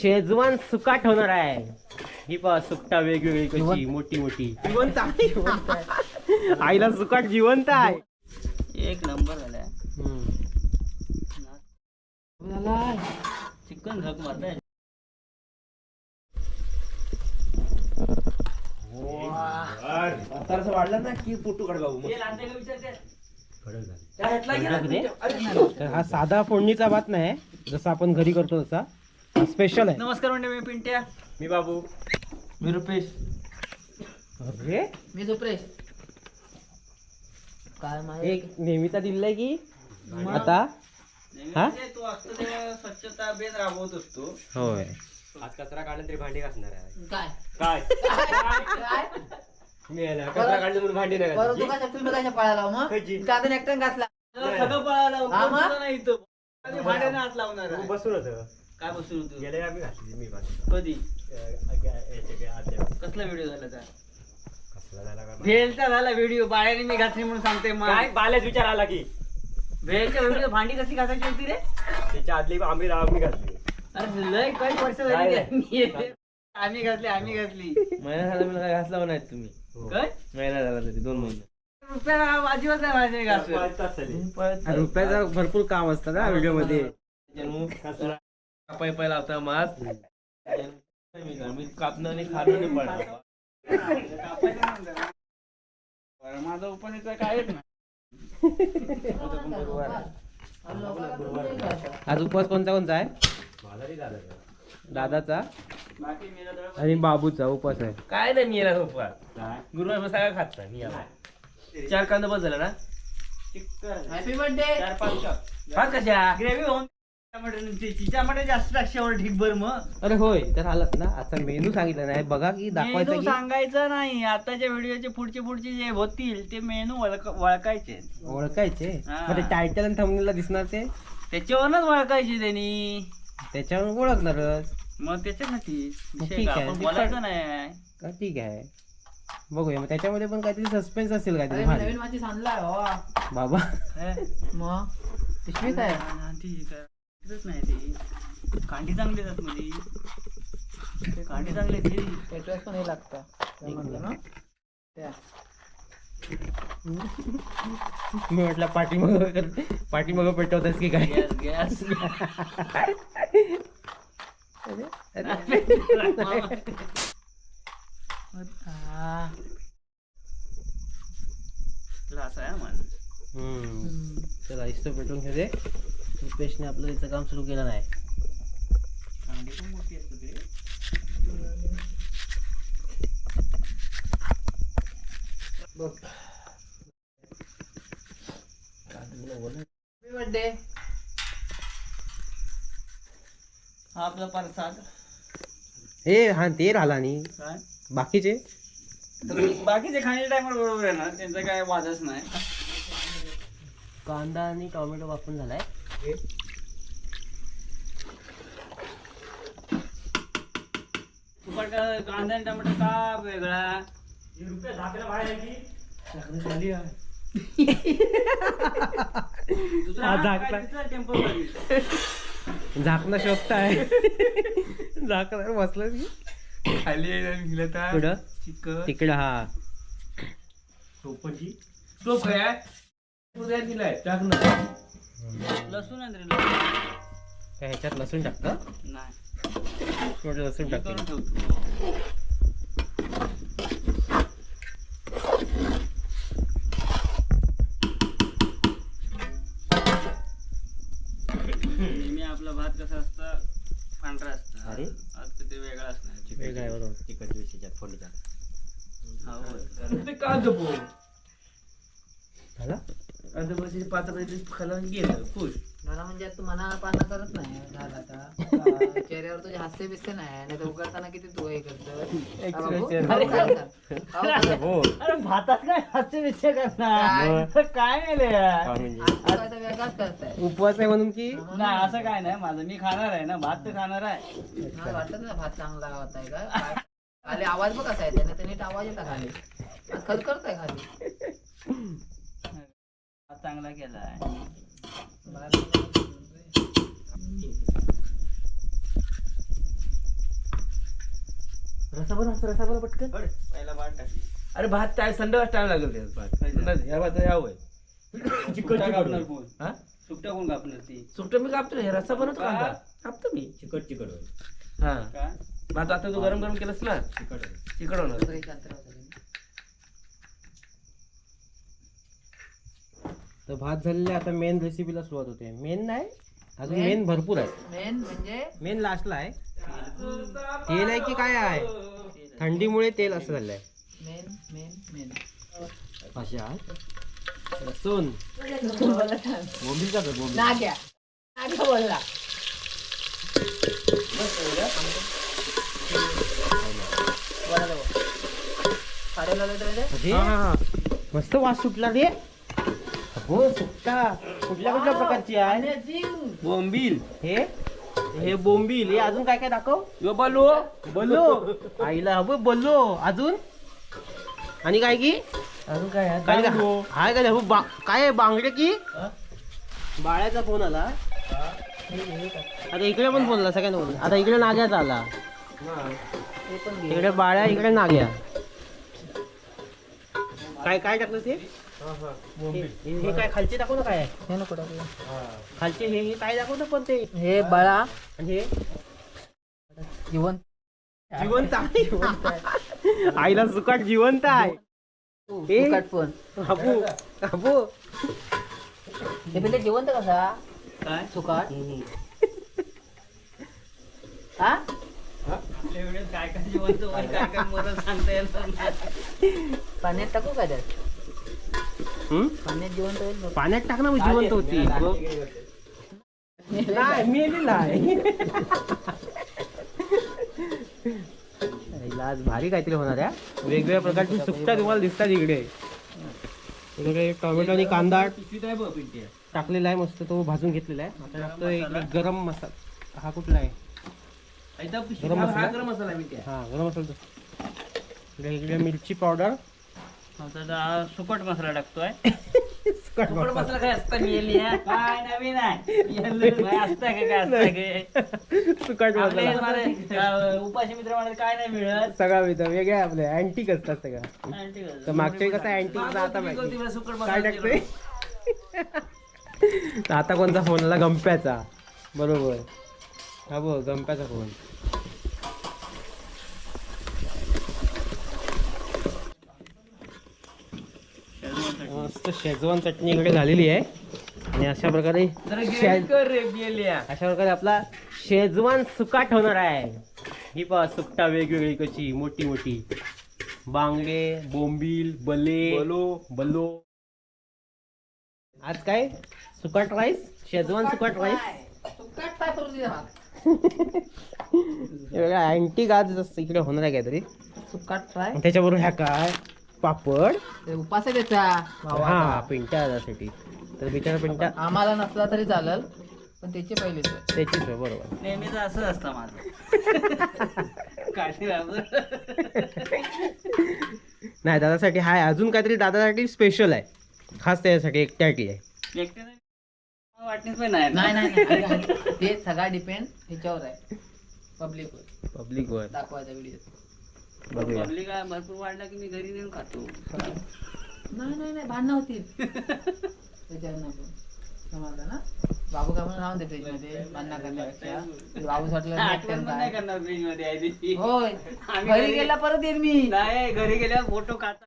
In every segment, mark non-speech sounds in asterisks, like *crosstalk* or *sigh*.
Schezwan सुकाट होणार आहे. ही पहा सुकटा वेगवेगळी कशी मोठी मोठी. जिवंत आहे. आईला सुकाट जिवंत आहे. एक नंबर. चिकन झक मारताय वाढलं ना की फोटो काढ हा साधा फोडणीचा भात नाही. जसा आपण घरी करतो तसा. स्पेशल आहे. नमस्कार म्हणजे मी पिंट्या. मी बाबू. मी रुपेश. अरे? मी सुप्रेश. काय माहिती? एक नेहमीचा दिलाय की? आता? हा? तो असतो तेव्हा स्वच्छता बेन राबवत असतो. होय. आज कचरा काढला तरी भांडी घासणार आहे. काय? काय? काय? मी कचरा काढलं म्हणून भांडी नाही बरं तू तुम्ही कशा पळाला मग? कशी? त्यातून एकट्याने घातला. सगळं पळायला हा मग? उपयोग नाही इथं. आणि भांड्याने हात लावणार तू आहे. बसून होतं काय बसून होतो? गेले आम्ही घातली मी कधी? कसला व्हिडिओ झाला त्या कसला झाला का भेलचा झाला व्हिडिओ बाळ्याने मी घातली म्हणून सांगते मग काय? बाल्याच विचार आला की. भेलच्या व्हिडिओ भांडी कशी घासायची होती रे? त्याच्या आदली आम्ही आम्ही घातली. अरे लय काही वर्ष झाली काय? त्यांनी. आम्ही घातली आम्ही घातली. महिना झाला मला काय घासला नाही तुम्ही. हो. काय? महिना झाला तरी दोन महिने. रुपया अजिबात नाही माझे घासत. पाच तास झाले. रुपयाचा भरपूर काम असतं ना व्हिडिओमध्ये. पाय पाय लावता मास मी कापणं आणि खाणं नाही पडणार. माझा उपनेचा काय आज उपवास कोणता कोणता आहे? दादाचा. बाकी मेरा दळ- आणि बाबूचा उपवास आहे. काय नाही मी येणार उपवास. काय? गुरुवार मग सगळं खात नाही मी चार कांदा बस झाला ना? हॅपी बर्थडे चार पाच कप फार कशा? ग्रेव्ही होऊन टमाटर जास्त टाकशावर ठीक बर मग. अरे होय तर आलात ना. आता मेनू सांगितलं नाही. बघा की दाखवायचं मेनू की. सांगायचं नाही. आताच्या व्हिडिओचे पुढचे पुढचे जे होतील ते मेनू वळखायचे. ओळखायचे हा. मग ते टायटल आणि थंबनेलला दिसणार ते? त्याच्यावरच वळखायचे त्यांनी. त्याच्यावर ओळखणारच. मग त्याच्यासाठी मग विषय ठीक? आहे. आपण बोलायचं नाही. का ठीक आहे? बघूया. मग त्याच्यामध्ये पण काहीतरी सस्पेन्स असेल काहीतरी भारी. बाबा. हे? मग? पिशवी काय हा, ठीक आहे. तिथंच नाही ती. कांडी चांगली आहेत मध्ये ते कांडी चांगली ती. पेट्रोल पण हे लागतं. काय म्हणतो ना. त्या. मी म्हटलं पाठीमग पाठीमग पेटवतेस की काय? Gas gas. असं आहे माझं हम्म. चला इस्तो पेटवून घेते रुपेशने आपलं त्याचं काम सुरू केलं नाही. कांडी पण मोठी असते ते. हॅपी बर्थडे हा आपला प्रसाद. हे हा ते राहिला आणि काय? बाकीचे? बाकीचे खाण्याच्या टायमाला बरोबर आहे ना त्यांचा काय वादच नाही. कांदा आणि टोमॅटो वापरून झालाय. तुपाट कांदा आणि टमाटर का वेगळा? रुपये झाकलं बाहेर आहे की? झाकणं शोभत आहे. झाकण बसलं की? खाली गेलं तर. चिकन तिकडं हा. टोपची तो काय उद्या दिलाय टाक ना. लसूण आहे रे लसूण. काय ह्याच्यात लसूण टाकतं? नाही. म्हटलं लसूण हे टाकते. करून ठेवतो. नेहमी आपला भात कसा असतं पांढरा असतं. अरे. आज ते वेगळा असणार वेगळं आहे बरोबर. चिकन विषयाच्या फोडीच्या हा, होय. झाला? आता बस पात्र खाला गेलं खुश. मला म्हणजे आता तू मना पाना करत नाही झालं आता. चेहऱ्यावर तुझे हास्य बिस्य नाही नाही तर उघडताना किती तू हे करतो हा? अरे भातात काय हास्य विषय करणार? काय? नाही रे यार. काय म्हणजे? वेगळाच करताय. उपवास आहे म्हणून की? नाही असं काय नाही. माझं मी खाणार आहे ना भात तर खाणार आहे. मला वाटत ना भात चांगला होताय का? खाली आवाज बघ कसा आहे त्याने नीट आवाज येता खाली. आज खरखरताय खाली. भात चांगला केलाय रसा बरं रसा बरं पटकन? पहिला भात टाकली अरे भात काय संध्याकाळ टाइम लागेल त्यात भात. संध्याकाळ- या भात या होय चिकट कापणार कोण? हा? सुकटा कोण कापणार ती? सुट्ट मी कापतो हे रस्सा बनवतो का? कांदा कापतो मी. चिकट चिकट होईल. हा. का? भात आता तू गरम गरम केलंस ना? चिकट चिकट होणार सगळे शांत राहा सगळे. तर भात झालेले आता मेन रेसिपीला सुरुवात होते. मेन नाही अजून? मेन भरपूर आहे मेन म्हणजे मेन लास्टला आहे. तेल आहे की काय आहे? थंडीमुळे तेल असं झालंय. मेन मेन मेन अशा. लसूण. नाग्या. नाग्या बोलला. लिटर आहे ते? अरे, मस्त वास सुटला रे. हो सुट्टा. कुठल्या कुठल्या प्रकारची आहे. बोंबील. हे? हे बोंबील. हे अजून काय काय दाखव? यो बालू. बल्लो आईला हवं बल्लो अजून? आणि काय की? अजून काय आहे? काय तांदूळ. हाय काय हो, बा- काय आहे, बांगडे की? बाळ्याचा फोन आला. आता इकडे पण फोन आला सगळ्यांना फोन आता इकडे नाग्याचा आला. हे. इकडे बाळ्या इकडे नाग्या. काय काय टाकलं ते? हे हे काय खालचे दाखव ना काय? हे नको टाकू. खालचे हे हे काय दाखवतं पण ते? हे बळा. आणि हे? जिवंत जिवंत आहे. आईला सुकाट जिवंत आहे? फुकट पण हापू हापू हे पहिले जिवंत कसा? काय? सुकाट. हा? काय काय जिवंत काय काय सांगता येणार. पाण्यात टाकू का त्यात? पाण्यात जिवंत होईल बघ. पाण्यात टाक ना मग जिवंत होती. नाही मेलेला आहे. आईला आज भारी काहीतरी होणार आहे वेगवेगळ्या प्रकारची सुकटा तुम्हाला दिसतात इकडे. इकडे टोमॅटो आणि कांदा. टाकलेला आहे मस्त तो भाजून घेतलेला आहे. आता गरम मसाला. हा कुठला आहे? गरम हा- मसाला? हा गरम मसाला. हा इकडे मिरची पावडर. आता सुकट मसाला टाकतोय. सुकट मसाला. काय असतं? काय नवीन आहे? काय असतं का काय असतं का? सुकट मसाला. उपाशी मित्र म्हणाले काय नाही मिळत. सगळा मिळतं. वेगळे आपले. अँटिक असतात सगळं. तर मागच्या कसं अँटिक आता माहिती. सुकट मसाला टाकतोय? *laughs* आता कोणता फोन आला? गंप्याचा. बरोबर. हा बघ गंप्याचा फोन. मस्त शेजवान चटणी इकडे झालेली आहे. आणि अशा प्रकारे शेज-. अशा प्रकारे आपला शेजवान सुकाट होणार आहे. ही पहा सुकटा वेगवेगळी कशी मोठी मोठी. बांगडे बोंबील बले बोलो. बल्लो आज काय? सुकाट राईस? शेजवान सुकाट राईस? पाय करून हा. अँटिक आज असं इकडे होणार आहे काहीतरी. सुकाट फ्राय? त्याच्याबरोबर ह्या काय? पापड. ते उपास आहे त्याचा. हा भावाचा. तर बिचारा पिंट्या आम्हाला नसला तरी चालेल पण त्याचे पहिले त्याचीच आहे बरोबर. नेहमीच असंच असतं माझं. *laughs* नाही दादासाठी हाय. अजून काहीतरी दादासाठी स्पेशल आहे. खास त्याच्यासाठी एकट्यासाठी आहे. एकट्याने वाटणीच पण नाही नाही नाही नाही. आणि ते सगळा डिपेंड ह्याच्यावर आहे. पब्लिक पब्लिक वर. दाखवायचा व्हिडिओ बघूया. पब्लिक भरपूर वाढला की मी घरी नेऊन खातो. नाही नाही नाही भांडणं होतील. त्याच्यावर नको समजलं ना बाबू काय म्हणून राहून दे फ्रीजमध्ये भांडणं करण्यापेक्षा. बाबू वाटलं आठवण पण नाही काय करणार फ्रीजमध्ये आहे ती. होय. आम्ही घरी घरी- गेला परत येईल मी. नाही घरी गेल्यावर फोटो काढता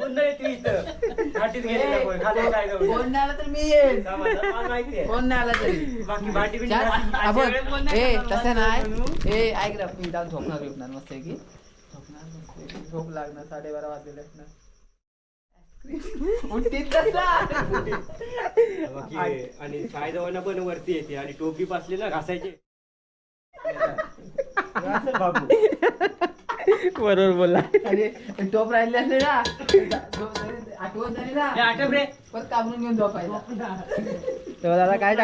घाटीत गेलेला कोण, खाली काय जाऊ. फोन नाही आला तर मी येईल मला माहिती? आहे. फोन नाही आला तरी. बाकी भाटी बिटी चार- असली- बघ, वेळेत बोल नाही ए करणार तसं ना नाही. म्हणून. ए ऐक ना मी जाऊन झोपणार झोपणार मस्त की झोपणार. झोप लागणार साडेबारा वाजलेले असणार उठतीत तसा. बाकी आणि पाय जवळ पण वरती येते आणि टोपी पासली ना घासायचे. *laughs* असं बाबू. बरोबर बोला अरे टोप राहिले असले ना. आठवण झाली ना. आठव रे. परत काबरून घेऊन झोपायला. तेव्हा दादा काय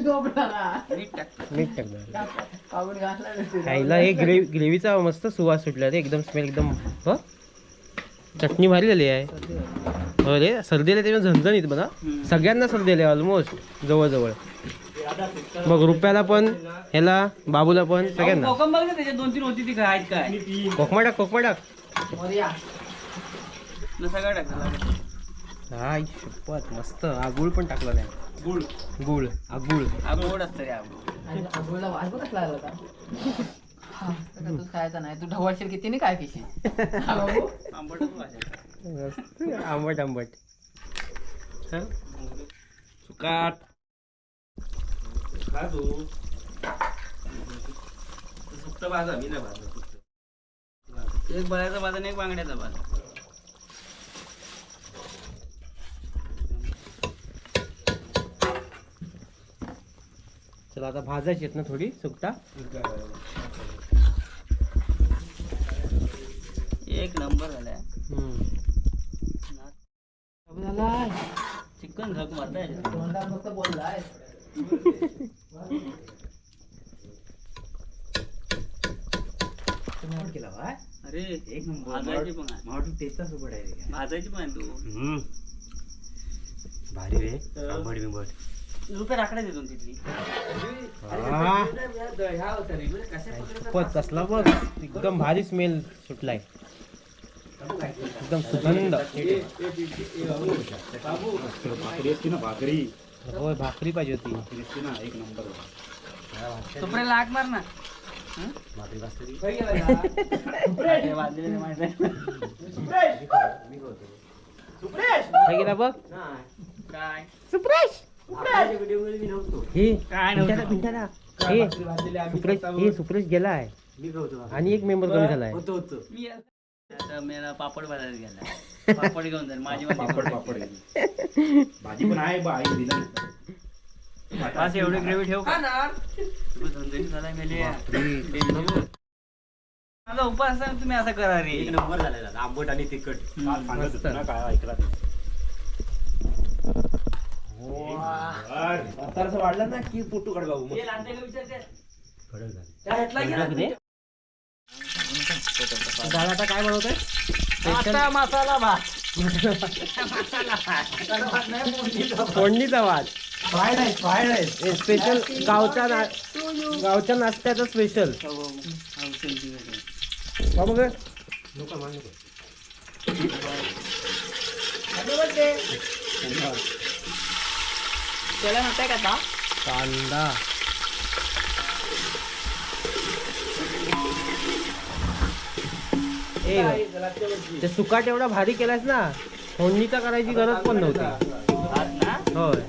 झोपणार मीठ टाक मीठ टाकलं. काबून घातला. खायला हे ग्रेव्ही ग्रेव्हीचा मस्त सुवास सुटला रे एकदम स्मेल एकदम हो? चटणी भारी झाली आहे. हो रे सर्दीला त्याच्या झणझणीत बघा. सगळ्यांना सर्दी आली ऑलमोस्ट जवळजवळ. बघ रुपयाला पण ह्याला बाबूला पण सगळ्यांना. कोकम बघ ना त्याच्यात दोन तीन होती ती काय आहेत काय? कोकमा टाक कोकमा टाक. मोरया. न सगळं टाकलं? हाय शपथ मस्त. आगुळ पण टाकला नाही गुळ. गुळ आगुळ आगोड असतं रे आगोड आंघोळीला वास बघ कसला आला होता. हा, तूच खायचा नाही. तू ढवळशील किती नाही काय पिशी आंबटच भाज्या मस्त आंबट आंबट. हा? सुकाट खा तू सुट्ट भाजा मी नाही भाजला सुट्ट एक बळ्याचा भात आणि एक बांगड्याचा भात चला आता भाजायची आहेत ना थोडी सुकटा एक नंबर झालाय. हम्म. झालाय. चिकन झक मारताय. तोंडात मस्त बोललाय. केला अरे एक नंबर भाजायची पण आहे मावटी तेचा सोबत आहे रे. भाजायची पण आहे तू हम्म. भारी रे आंबट बिंबट रुपये राखड्या देतो ना तिथली कसला बघ एकदम भारी स्मेल सुटलाय एकदम सुगंध भाकरी असते ना भाकरी होय भाकरी पाहिजे होती. ती असते ना एक नंबर सुप्रेला आग मार ना. भाकरी भाकरी आहे. गेला बघ. काय? सुप्रेश! हे हे सुप्रेश हे सुप्रेश गेलाय. मी गवतो आणि एक मेंबर कमी झालाय. होतो होतो. मी आता मेला पापड बाजारात गेला. पापड घेऊन जाईल माझी पापड पापड भाजी पण आहे बा आई दिला. बस एवढी ग्रेव्ही ठेव का? तू मेले. माझा उपास असताना तुम्ही असं करा रे. एक नंबर झालेला आंबट आणि तिखट. काल सांगत. होतो ना काय ऐकला वाढलं ना की पोटू काढ बाबू लांबते का विचारते? कडक झालं. दादा आता काय बनवतोय? आता मसाला भात. फोडणीचा फ्राईड फ्राईड आहे स्पेशल गावचा ना गावच्या नाश्त्याचा स्पेशल हो, हो, हो. हो, त्याला म्हणताय का आता कांदा. ते सुकाट एवढा भारी केलास ना फोडणीचा करायची गरज पण नव्हती. होय.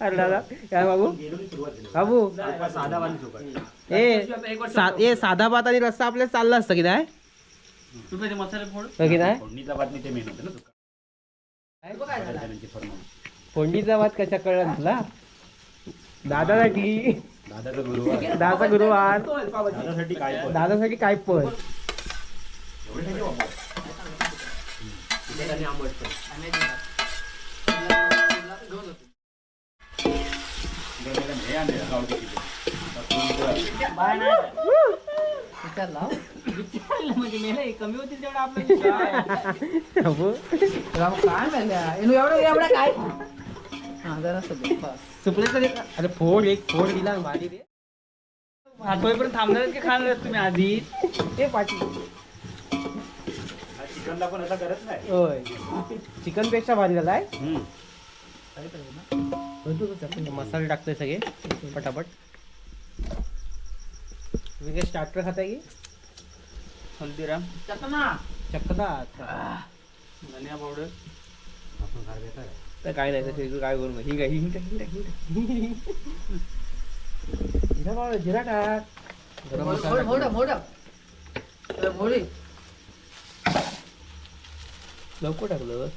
अरे दादा काय बाबू? बाबू. साधा ए सा ए साधा भात आणि रस्सा आपल्याला चालला असतं की नाही? हो की नाही? फोडणीचा भात ते मेन होतं ना भात कशा कळला तुला? दादा दादाचा दादाचा गुरुवार. दादासाठी काय पण. काय हे कमी होतील तेवढं आपलं काय माहिती एवढं एवढं एवढं काय? हा जरा सगळं बस. सुपले तरी अरे फोड एक फोड दिला भारी रे भात होईपर्यंत थांबणार की खाणार तुम्ही आधी? ते पाठी. हा चिकनला पण असं करत नाही. होय. चिकनपेक्षा भारी झालाय हम्म. मसाले टाकतोय सगळे. पटापट. तुम्ही काय स्टार्टर खाताय की? हल्दीराम. चकना. चक्कदात धनिया पावडर. आपण बेकार आहे. तर काय नाही तसं तू काय करू. हिंग हिंग टाक, हिंग टाक, हिंग टाक. जिरा पावडर जिरा टाक गरम मोड मसाला मोड टाक. मोड. मोडी. लवकर टाकलं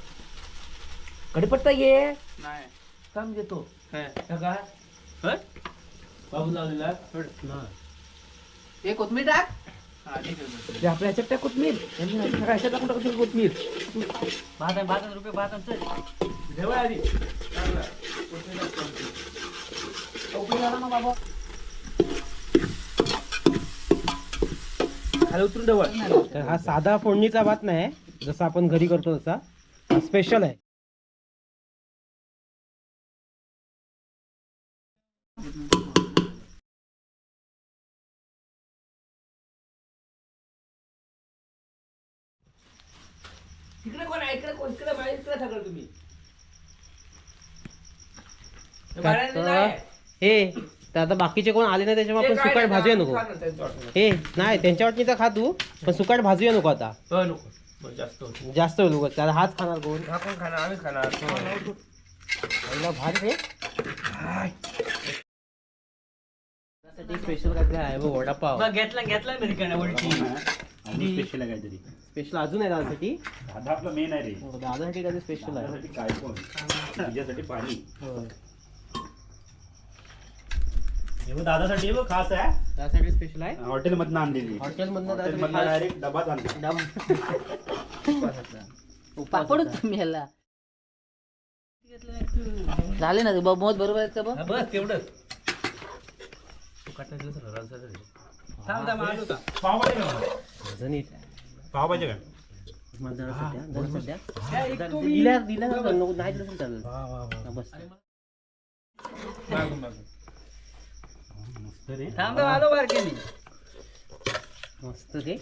कडपत्ता घे. नाही. काम घेतो. काय? का होय? बाबू लावलेला हे. कोथमीर टाक. ते आपल्या ह्याच्यात टाक कोथमीर. यांनी ह्याच्यात टाकून टाकतो कोथमीर. भात आहे, रुपये चल. जवळ आधी. खाली उतरून जवळ हा साधा फोडणीचा भात नाही जसा आपण घरी करतो तसा. हा स्पेशल आहे. सगळं तुम्ही. नाही. हे तर आता बाकीचे कोण आले नाही त्याच्यामुळे ते आपण काय सुकाट नाही, भाजूया नको. हे नाही त्यांच्या वाटणीचा खा तू पण सुकाट भाजूया नको आता. हो, नको. बरं, जास्त होतं. जास्त होईल उगाच. त्याला हाच खाणार कोण? हा कोण खाणार? खाणार. पहिला भात रे. स्पेशल काय आहे बघ वडापाव. मग घेतला घेतला अमेरिकन वडकी स्पेशल आहे काहीतरी. स्पेशल अजून आहे दादासाठी? दादा आपला मेन आहे रे. हो, दादासाठी काहीतरी स्पेशल आहे. दादासाठी काय पण. तुझ्यासाठी पाणी. होय. हे बघ दादासाठी हे बघ खास आहे. दादासाठी स्पेशल आहे? हॉटेल मधनं आणलेली. हॉटेलमधनं हॉटेल दादासाठी मधनं डायरेक्ट डबाच आणली पापड तुम्ही ह्याला झाले ना ब- मत बरोबर आहेत का बघ बस तेवढंच. तू काटायचं सर थांब थांब आलो. का पाव पाहिजे का झणीत. पाव पाहिजे का दिल्या दिल्या नाही दिलं चालेल. हा, बस. मागून मस्त रे. थांब थांब आलो बार केली मस्त ते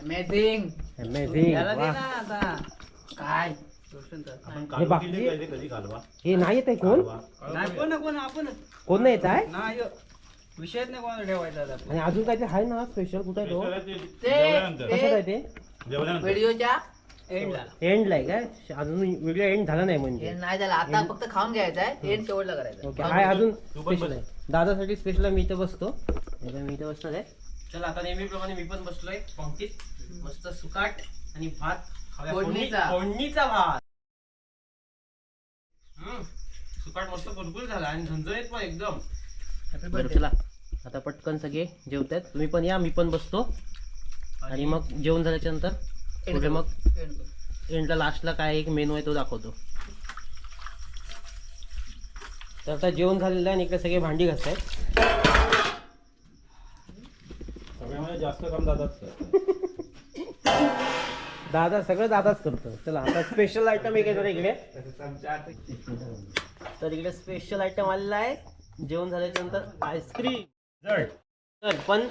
अमेझिंग आता. काय? आपण हे हे नाही येत आहे कोण? कोण आपण कोण नाही येत आहे? नाही विषयच नाही कोणाला ठेवायचा आणि अजून काहीतरी आहे ना स्पेशल कुठे आहे तो? स्पेशल आहे ते? व्हिडिओच्या एंडला एंडला आहे काय? अजून व्हिडिओ एंड झाला नाही म्हणजे. नाही झालं. आता फक्त खाऊन घ्यायचं आहे. एंड शेवटला करायचं? ओके. आहे अजून तू पण स्पेशल बस. आहे. दादासाठी स्पेशल मी इथं बसतो. मी इथं बसणार आहे चला आता नेहमीप्रमाणे मी पण बसलोय. पंक्तीत. मस्त सुकाट आणि भात. फोडणीचा. फोडणी- फोडणीचा भात. हम्म. सुकाट मस्त कुरकुर झाला आणि झणझणीत पण एकदम. चला. आता पटकन सगळे जेवतात तुम्ही पण या मी पण बसतो. आणि मग जेवण झाल्याच्यानंतर पुढे मग? एंडला लास्टला काय एक मेनू आहे तो दाखवतो. तर आता जेवण झालेलं आहे आणि इकडे सगळे भांडी घासत आहेत जास्त काम दादाच. *laughs* दादा सगळं दादाच करतो. चला आता स्पेशल आयटम एक आहे जरा इकडे. तर इकडे स्पेशल आयटम आलेला आहे. जेवण झाल्याच्यानंतर आईस्क्रीम. तर पण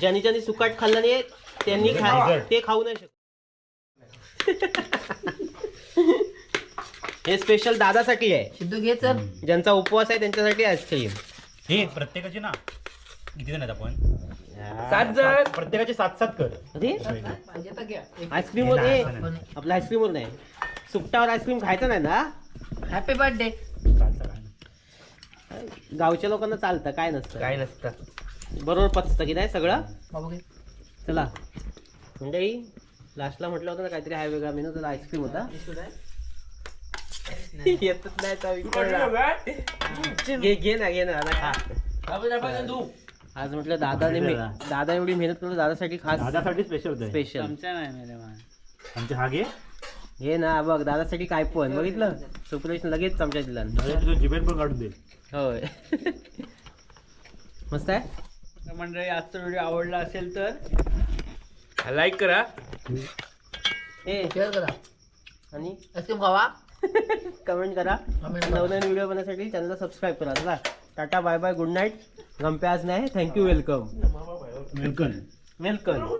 ज्यांनी ज्यांनी सुकाट खाल्लं नाही त्यांनी खा ते खाऊ नाही शकत. हे स्पेशल दादासाठी आहे. सिद्धू घे चल. ज्यांचा उपवास आहे त्यांच्यासाठी आईस्क्रीम हे प्रत्येकाची ना किती जण आहेत आपण? सात जण. प्रत्येकाचे सात सात कर. अरे पाहिजे तर घ्या आईस्क्रीम वर. आपल्या आईस्क्रीम वर नाही. सुकटावर आईस्क्रीम खायचं नाही ना? हॅपी बर्थडे चालतं काय नाही. गावच्या लोकांना चालतं काय नसतं. काय नसतं. बरोबर पचतं की नाही सगळं? बाबू घे. चला. मंडळी लास्टला म्हटलं होतं ना काहीतरी हा वेगळा मेनू त्याला आईस्क्रीम होता. *laughs* येतच नाही तर विचारला. घे घे ना घे ना आता खा. तू. आज म्हटलं दादाने मे- दादा. एवढी मेहनत करून दादासाठी खास दादासाठी स्पेशल होतं. स्पेशल चमचा नाही मेरे मान आमचे हा घे. हे ना बघ दादासाठी काय पण. बघितलं? सुपरेश लगेच चमचा दिला दादा तुझं जिबेन पण काढून दे. होय. *laughs* मस्त आहे? मंडळी आजचा व्हिडिओ आवडला असेल तर. लाईक करा. ए. शेअर करा. आणि आईस्क्रीम खावा. *laughs* कमेंट करा. नवनवीन व्हिडिओ बनवण्यासाठी चॅनलला सबस्क्राईब करा. चला. Tata bye bye good night Gampya आज नाही. Thank you welcome welcome welcome